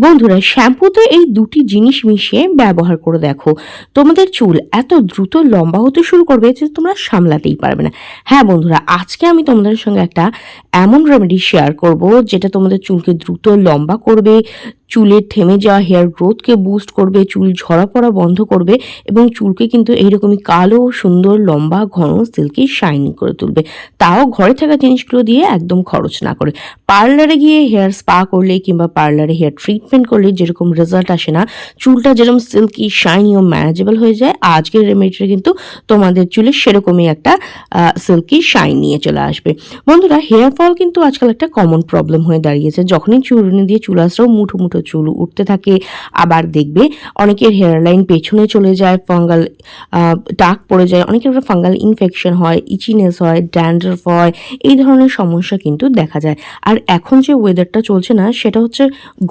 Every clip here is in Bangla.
বন্ধুরা শ্যাম্পুতে এই দুটি জিনিস মিশিয়ে ব্যবহার করে দেখো। তোমাদের চুল এত দ্রুত লম্বা হতে শুরু করবে যে তোমরা সামলাতেই পারবে না। হ্যাঁ বন্ধুরা, আজকে আমি তোমাদের সঙ্গে একটা এমন রেমেডি শেয়ার করব যেটা তোমাদের চুলকে দ্রুত লম্বা করবে চুলের থেমে যাওয়া হেয়ার গ্রোথকে বুস্ট করবে, চুল ঝরা পড়া বন্ধ করবে এবং চুলকে কিন্তু এইরকমই কালো, সুন্দর, লম্বা, ঘন সিল্কি শাইনি করে তুলবে। তাও ঘরে থাকা জিনিসগুলো দিয়ে একদম খরচ না করে। পার্লারে গিয়ে হেয়ার স্পা করলে কিংবা পার্লারে হেয়ার ট্রিটমেন্ট করলে যেরকম রেজাল্ট আসে না, চুলটা যেরকম সিল্কি শাইনি ও ম্যানেজেবল হয়ে যায়, আজকের রেমেডিটা কিন্তু তোমাদের চুলে সেরকমই একটা সিল্কি শাইন নিয়ে চলে আসবে। বন্ধুরা হেয়ার ফল কিন্তু আজকাল একটা কমন প্রবলেম হয়ে দাঁড়িয়েছে। যখনই চুলনি দিয়ে চুল আসলেও মুঠো মুঠো চুল উঠতে থাকে। আবার দেখবে অনেকের হেয়ার লাইন পেছনে চলে যায় ফাঙ্গাল টাক পড়ে যায়, অনেকের ফাঙ্গাল ইনফেকশন হয় ইচিনেস হয় ড্যান্ড্রফ হয়, এই ধরনের সমস্যা কিন্তু দেখা যায়। আর এখন যে ওয়েদারটা চলছে না, সেটা হচ্ছে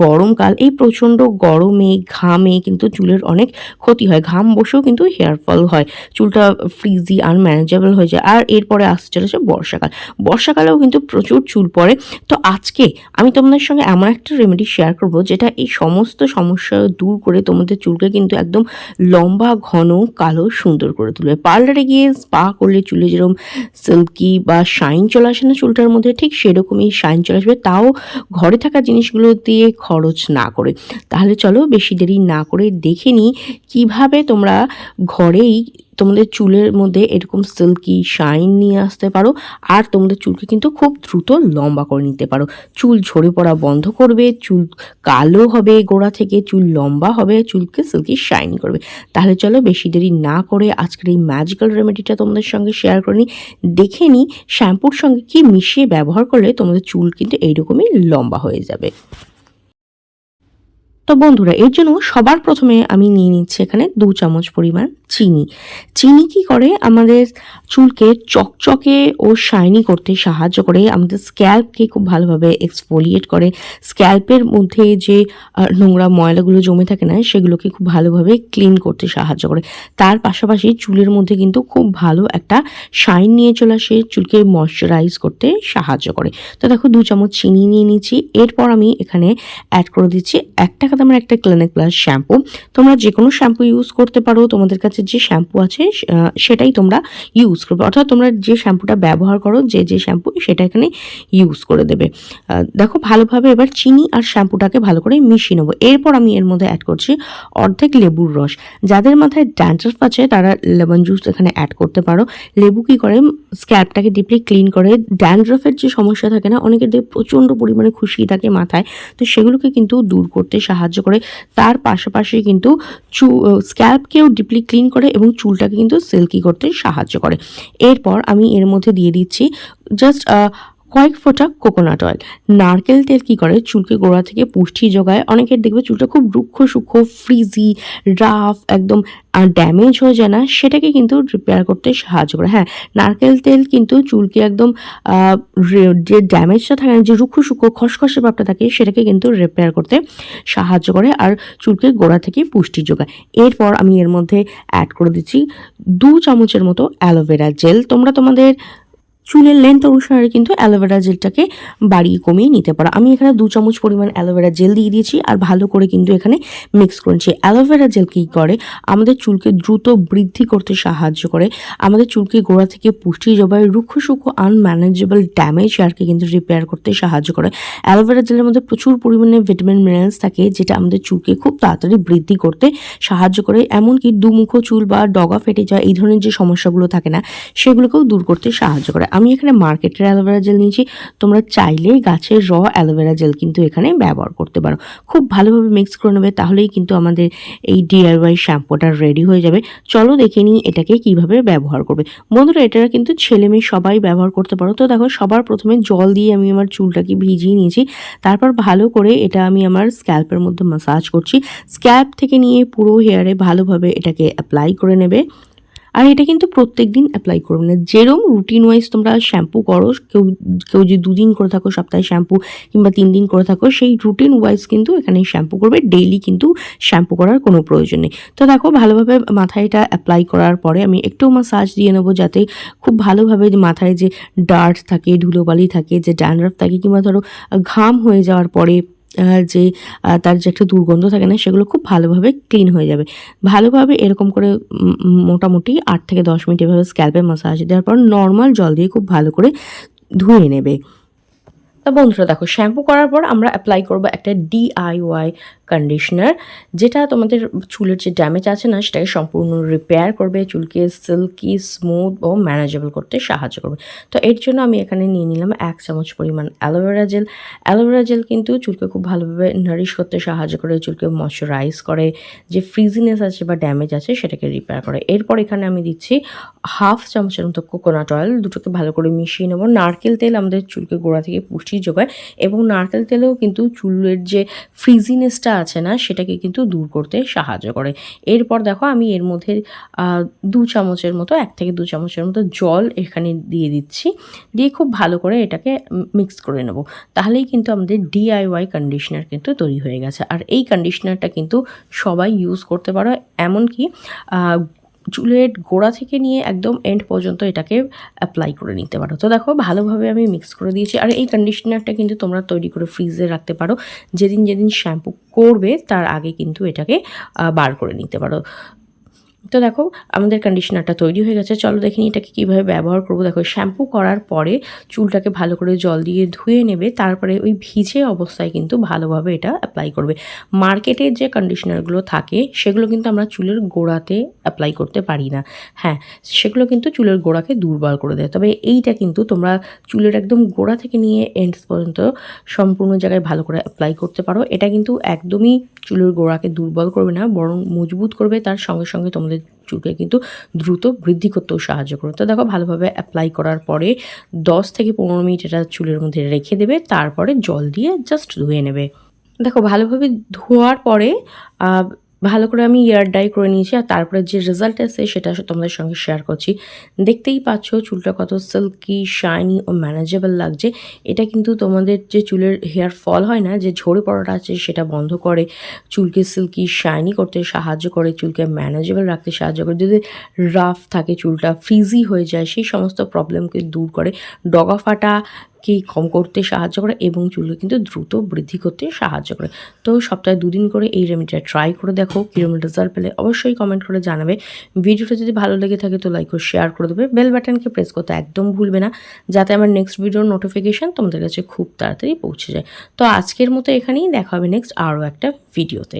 গরমকাল। এই প্রচণ্ড গরমে, ঘামে কিন্তু চুলের অনেক ক্ষতি হয়। ঘাম বসেও কিন্তু হেয়ার ফল হয়। চুলটা ফ্রিজি আনম্যানেজেবল হয়ে যায়। আর এরপরে আসতে চলেছে বর্ষাকাল। বর্ষাকালেও কিন্তু প্রচুর চুল পড়ে। তো আজকে আমি তোমাদের সঙ্গে এমন একটা রেমেডি শেয়ার করব, যেটা এই সমস্ত সমস্যা দূর করে তোমাদের চুলকে কিন্তু একদম লম্বা, ঘন, কালো, সুন্দর করে তুলবে। পার্লারে গিয়ে স্পা করলে চুলে যেরকম সিল্কি বা শাইন চলে আসে না চুলটার মধ্যে, ঠিক সেরকমই শাইন চলে আসবে। তাও ঘরে থাকা জিনিসগুলো দিয়ে খরচ না করে। তাহলে চলো বেশি দেরি না করে দেখে নিই কীভাবে তোমরা ঘরেই তোমাদের চুলের মধ্যে এরকম সিল্কি শাইন নিয়ে আসতে পারো, আর তোমাদের চুলকে কিন্তু খুব দ্রুত লম্বা করে নিতে পারো। চুল ঝরে পড়া বন্ধ করবে, চুল কালো হবে গোড়া থেকে, চুল লম্বা হবে, চুলকে সিল্কি শাইন করবে। তাহলে চলো বেশি দেরি না করে আজকের এই ম্যাজিক্যাল রেমেডিটা তোমাদের সঙ্গে শেয়ার করে নিই দেখে নিই শ্যাম্পুর সঙ্গে কি মিশিয়ে ব্যবহার করলে তোমাদের চুল কিন্তু এইরকমই লম্বা হয়ে যাবে। তো বন্ধুরা, এর জন্য সবার প্রথমে আমি নিয়ে নিচ্ছি এখানে দু চামচ পরিমাণ চিনি। চিনি কি করে? আমাদের চুলকে চকচকে ও শাইনি করতে সাহায্য করে, আমাদের স্ক্যাল্পকে খুব ভালোভাবে এক্সফোলিয়েট করে। স্ক্যাল্পের মধ্যে যে নোংরা ময়লাগুলো জমে থাকে না, সেগুলোকে খুব ভালোভাবে ক্লিন করতে সাহায্য করে। তার পাশাপাশি চুলের মধ্যে কিন্তু খুব ভালো একটা শাইন নিয়ে চলে আসে, চুলকে ময়শ্চারাইজ করতে সাহায্য করে। তো দেখো, দু চামচ চিনি নিয়ে নিচ্ছি। এরপর আমি এখানে অ্যাড করে দিচ্ছি একটা দামের একটা ক্লিনিক প্লাস শ্যাম্পু তোমরা যে কোনো শ্যাম্পু ইউজ করতে পারো, তোমাদের কাছে যে শ্যাম্পু আছে সেটাই তোমরা ইউজ করবে। অর্থাৎ তোমরা যে শ্যাম্পুটা ব্যবহার করো, যে যে শ্যাম্পু সেটা এখানে ইউজ করে দেবে। দেখো ভালোভাবে এবার চিনি আর শ্যাম্পুটাকে ভালো করে মিশিয়ে নেব। এরপর আমি এর মধ্যে অ্যাড করছি অর্ধেক লেবুর রস। যাদের মাথায় ড্যান্ড্রাফ আছে, তারা লেমন জুস এখানে অ্যাড করতে পারো। লেবু কী করে? স্ক্যাল্পটাকে ডিপলি ক্লিন করে। ড্যান্ড্রাফের যে সমস্যা থাকে না অনেকের দেখে প্রচণ্ড পরিমাণে খুশি থাকে মাথায়। তো সেগুলোকে কিন্তু দূর করতে সাহায্য করে। তার পাশাপাশি কিন্তু চু স্ক্যাল্পকেও ডিপলি ক্লিন করে এবং চুলটাকে কিন্তু সিল্কি করতে সাহায্য করে। এরপর আমি এর মধ্যে দিয়ে দিচ্ছি জাস্ট কয়েক ফোঁটা কোকোনাট অয়েল নারকেল তেল কী করে? চুলকে গোড়া থেকে পুষ্টি যোগায়। অনেকের দেখবে চুলটা খুব রুক্ষ, সূক্ষ্ম ফ্রিজি রাফ একদম, আর ড্যামেজ হয়ে যায় না। সেটাকে কিন্তু রিপেয়ার করতে সাহায্য করে। হ্যাঁ নারকেল তেল কিন্তু চুলকে একদম যে ড্যামেজটা থাকে যে রুক্ষ, সূক্ষ্ম, খসখসে ভাবটা থাকে, সেটাকে কিন্তু রিপেয়ার করতে সাহায্য করে আর চুলকে গোড়া থেকে পুষ্টি যোগায়। এরপর আমি এর মধ্যে অ্যাড করে দিচ্ছি দু চামচের মতো অ্যালোভেরা জেল তোমরা তোমাদের চুলের লেন্থ অনুসারে কিন্তু অ্যালোভেরা জেলটাকে বাড়িয়ে কমিয়ে নিতে পারো। আমি এখানে দু চামচ পরিমাণ অ্যালোভেরা জেল দিয়ে দিয়েছি আর ভালো করে কিন্তু এখানে মিক্স করেছি অ্যালোভেরা জেল কী করে? আমাদের চুলকে দ্রুত বৃদ্ধি করতে সাহায্য করে। আমাদের চুলকে গোড়া থেকে পুষ্টি জবাই রুক্ষ, সূক্ষ্ম আনম্যানেজেবল ড্যামেজ আরকে কিন্তু রিপেয়ার করতে সাহায্য করে। অ্যালোভেরা জেলের মধ্যে প্রচুর পরিমাণে ভিটামিন মিনারেলস থাকে যেটা আমাদের চুলকে খুব তাড়াতাড়ি বৃদ্ধি করতে সাহায্য করে। এমনকি দুমুখো চুল বা ডগা ফেটে যায় এই ধরনের যে সমস্যাগুলো থাকে না, সেগুলোকেও দূর করতে সাহায্য করে। আমি এখানে মার্কেটের অ্যালোভেরা জেল নিয়েছি। তোমরা চাইলেই গাছের র অ্যালোভেরা জেল কিন্তু এখানে ব্যবহার করতে পারো। খুব ভালোভাবে মিক্স করে নেবে, তাহলেই কিন্তু আমাদের এই ডিআরওয়াই শ্যাম্পুটা রেডি হয়ে যাবে। চলো দেখে নিই এটাকে কীভাবে ব্যবহার করবে। বন্ধুরা এটা কিন্তু ছেলে মেয়ে সবাই ব্যবহার করতে পারো। তো দেখো, সবার প্রথমে জল দিয়ে আমি আমার চুলটাকে ভিজিয়ে নিয়েছি। তারপর ভালো করে এটা আমি আমার স্ক্যাল্পের মধ্যে মাসাজ করছি। স্ক্যাল্প থেকে নিয়ে পুরো হেয়ারে ভালোভাবে এটাকে অ্যাপ্লাই করে নেবে। আর এটা কিন্তু প্রত্যেক দিন অ্যাপ্লাই করবে না। যেরম রুটিন ওয়াইজ তোমরা শ্যাম্পু করো, কেউ কেউ যদি দুদিন করে থাকো, সপ্তাহে শ্যাম্পু কিংবা তিন দিন করে থাকো, সেই রুটিন ওয়াইজ কিন্তু এখানে শ্যাম্পু করবে। ডেইলি কিন্তু শ্যাম্পু করার কোনো প্রয়োজন নেই। তো দেখো, ভালোভাবে মাথায় এটা অ্যাপ্লাই করার পরে আমি একটু মাসাজ দিয়ে নেব যাতে খুব ভালোভাবে মাথায় যে ডার্ট থাকে, ধুলোবালি থাকে, যে ড্যান্ড্রাফ থাকে, কিংবা ধরো, ঘাম হয়ে যাওয়ার পরে যে তার যে একটা দুর্গন্ধ থাকে না, সেগুলো খুব ভালোভাবে ক্লিন হয়ে যাবে। ভালোভাবে এরকম করে মোটামুটি আট থেকে দশ মিনিট এভাবে স্ক্যাল্পে মাসাজ দেওয়ার পর নর্মাল জল দিয়ে খুব ভালো করে ধুয়ে নেবে। তা বন্ধুরা দেখো শ্যাম্পু করার পর আমরা অ্যাপ্লাই করব একটা ডিআইওয়াই কন্ডিশনার যেটা তোমাদের চুলের যে ড্যামেজ আছে না, সেটাকে সম্পূর্ণ রিপেয়ার করবে, চুলকে সিল্কি স্মুথ ও ম্যানেজেবল করতে সাহায্য করবে। তো এর জন্য আমি এখানে নিয়ে নিলাম এক চামচ পরিমাণ অ্যালোভেরা জেল অ্যালোভেরা জেল কিন্তু চুলকে খুব ভালোভাবে নারিশ করতে সাহায্য করে, চুলকে ময়শ্চারাইজ করে, যে ফ্রিজিনেস আছে বা ড্যামেজ আছে, সেটাকে রিপেয়ার করে। এরপর এখানে আমি দিচ্ছি হাফ চামচের মতো কোকোনাট অয়েল দুটোকে ভালো করে মিশিয়ে নেব। নারকেল তেল আমাদের চুলকে গোড়া থেকে পুষ্টি যোগায় এবং নারকেল তেলেও কিন্তু চুলের যে ফ্রিজিনেসটা আছে না, সেটাকে কিন্তু দূর করতে সাহায্য করে। এরপর দেখো আমি এর মধ্যে দু চামচের মতো, এক থেকে দু চামচের মতো জল এখানে দিয়ে দিচ্ছি। দিয়ে খুব ভালো করে এটাকে মিক্স করে নেব। তাহলেই কিন্তু আমাদের ডিআইওয়াই কন্ডিশনার কিন্তু তৈরি হয়ে গেছে। আর এই কন্ডিশনারটা কিন্তু সবাই ইউজ করতে পারো। এমনকি চুলের গোড়া থেকে নিয়ে একদম এন্ড পর্যন্ত এটাকে অ্যাপ্লাই করে নিতে পারো। তো দেখো, ভালোভাবে আমি মিক্স করে দিয়েছি। আর এই কন্ডিশনারটা কিন্তু তোমরা তৈরি করে ফ্রিজে রাখতে পারো। যেদিন যেদিন শ্যাম্পু করবে, তার আগে কিন্তু এটাকে বার করে নিতে পারো। তো দেখো, আমাদের কন্ডিশনারটা তৈরি হয়ে গেছে। চলো দেখিনি এটাকে কীভাবে ব্যবহার করব। দেখো শ্যাম্পু করার পরে চুলটাকে ভালো করে জল দিয়ে ধুয়ে নেবে, তারপরে ওই ভিজে অবস্থায় কিন্তু ভালোভাবে এটা অ্যাপ্লাই করবে। মার্কেটের যে কন্ডিশনারগুলো থাকে, সেগুলো কিন্তু আমরা চুলের গোড়াতে অ্যাপ্লাই করতে পারি না। হ্যাঁ সেগুলো কিন্তু চুলের গোড়াকে দুর্বল করে দেয়। তবে এইটা কিন্তু তোমরা চুলের একদম গোড়া থেকে নিয়ে এন্ডস পর্যন্ত সম্পূর্ণ জায়গায় ভালো করে অ্যাপ্লাই করতে পারো। এটা কিন্তু একদমই চুলের গোড়াকে দুর্বল করবে না, বরং মজবুত করবে, তার সঙ্গে সঙ্গে তোমাদের চুলকে কিন্তু দ্রুত বৃদ্ধি করতেও সাহায্য করবে। তো দেখো, ভালোভাবে অ্যাপ্লাই করার পরে দশ থেকে পনেরো মিনিট এটা চুলের মধ্যে রেখে দেবে, তারপরে জল দিয়ে জাস্ট ধুয়ে নেবে। দেখো, ভালোভাবে ধোয়ার পরে ভালো করে আমি ইয়ার ডাই করে নিয়েছি আর তারপরে যে রেজাল্ট এসে সেটা তোমাদের সঙ্গে শেয়ার করছি। দেখতেই পাচ্ছ চুলটা কত সিল্কি শাইনি ও ম্যানেজেবল লাগছে। এটা কিন্তু তোমাদের যে চুলের হেয়ার ফল হয় না, যে ঝরে পড়াটা আছে সেটা বন্ধ করে, চুলকে সিল্কি শাইনি করতে সাহায্য করে, চুলকে ম্যানেজেবল রাখতে সাহায্য করে। যদি রাফ থাকে চুলটা ফ্রিজি হয়ে যায়, সেই সমস্ত প্রবলেমকে দূর করে। ডগা ফাটা কে কম করতে সাহায্য করে এবং চুলকে কিন্তু দ্রুত বৃদ্ধি করতে সাহায্য করে। তো সপ্তাহে দুদিন করে এই রেমেডিটা ট্রাই করে দেখো কীরকম রেজাল্ট পেলে অবশ্যই কমেন্ট করে জানাবে। ভিডিওটা যদি ভালো লেগে থাকে তো লাইক ও শেয়ার করে দেবে। বেল বাটনকে প্রেস করতে একদম ভুলবে না, যাতে আমার নেক্সট ভিডিওর নোটিফিকেশান তোমাদের কাছে খুব তাড়াতাড়ি পৌঁছে যায়। তো আজকের মতো এখানেই দেখা হবে নেক্সট আরও একটা ভিডিওতে